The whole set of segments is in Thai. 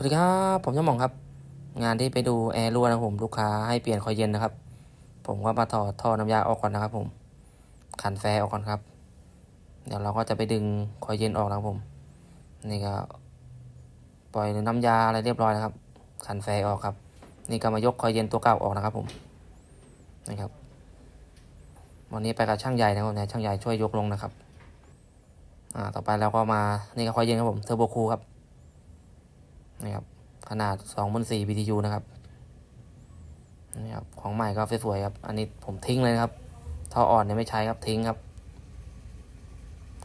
วัสดีครับ ผมยมหมองครับ งานที่ไปดูแอร์รั่วนะผมลูกค้าให้เปลี่ยนคอยเย็นนะครับ ผมก็มาถอดท่อน้ำยาออกก่อนนะครับ ผม ขันแฟร์ออกก่อนครับ เดี๋ยวเราก็จะไปดึงคอยเย็นออกนะครับผม นี่ก็ปล่อยน้ำยาอะไรเรียบร้อยนะครับ ขันแฟร์ออกครับ นี่ก็มายกคอยเย็นตัวเก่าออกนะครับ ผมนี่ครับ วันนี้ไปกับช่างใหญ่นะครับเนี่ยช่างใหญ่ช่วยยกลงนะครับ อ่าต่อไปเราก็มานี่ก็คอยเย็นครับผมเทอร์โบคูลครับ นี่ครับขนาด24 BTU นะครับนี่ครับของใหม่ก็สวยๆครับ อันนี้ผมทิ้งเลยนะครับท่ออ่อนเนี่ยไม่ใช้ครับทิ้งครับ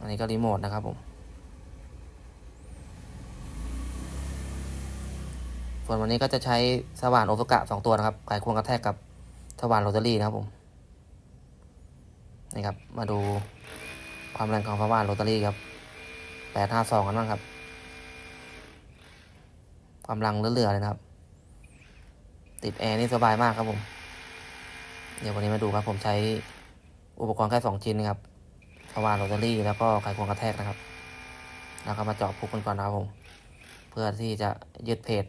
อันนี้ก็รีโมทนะครับผมส่วนวันนี้ก็จะใช้สว่านโอซุกะสองตัวนะครับไขควงกระแทกกับสว่านโรตารี่นะครับผมนี่ครับ มาดูความแรงของสว่านโรตารี่ครับแปดห้าสองกันบ้างครับ กำลังเหลือๆเลยนะครับ ติดแอร์นี่สบายมากครับผม เดี๋ยววันนี้มาดูครับผมใช้อุปกรณ์แค่สองชิ้นนะครับสว่านโรตารี่แล้วก็ไขควงกระแทกนะครับ แล้วก็มาเจาะพุกกันก่อนนะครับผม เพื่อที่จะยึดเพจ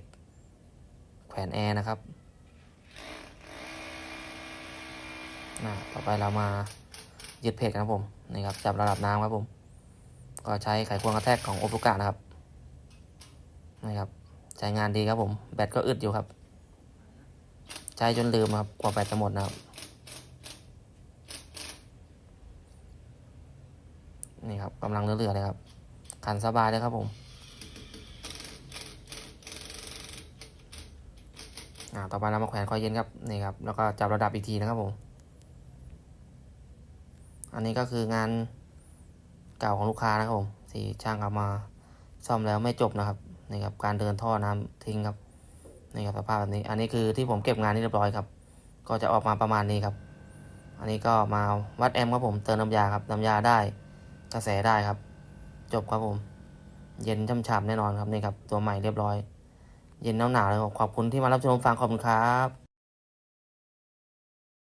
แขวนแอร์นะครับนะต่อไปเรามายึดเพจกันครับผมนี่ครับจับระดับน้ำครับผม ก็ใช้ไขควงกระแทกของโอฟุกะนะครับนี่ครับ ใช้งานดีครับผม แบตก็อึดอยู่ครับ ใช้จนลืมครับกว่าแบตจะหมดนะครับ นี่ครับกำลังเหลือๆเลยครับ ขันสบายเลยครับผมอ่าต่อไปเรามาแขวนคอยเย็นครับนี่ครับ แล้วก็จับระดับอีกทีนะครับผม อันนี้ก็คืองานเก่าของลูกค้านะครับผมที่ช่างเอามาซ่อมแล้วไม่จบนะครับ นี่ครับการเดินท่อน้ำทิ้งครับนี่ครับสภาพแบบนี้ อันนี้คือที่ผมเก็บงานนี่เรียบร้อยครับ ก็จะออกมาประมาณนี้ครับ อันนี้ก็มาวัดแอมป์ครับผมเติมน้ำยาครับน้ำยาได้กระแสได้ครับ จบครับผม เย็นช่ำๆแน่นอนครับนี่ครับตัวใหม่เรียบร้อย เย็นหนาวๆเลยขอบคุณที่มารับชมฟังขอบคุณครับ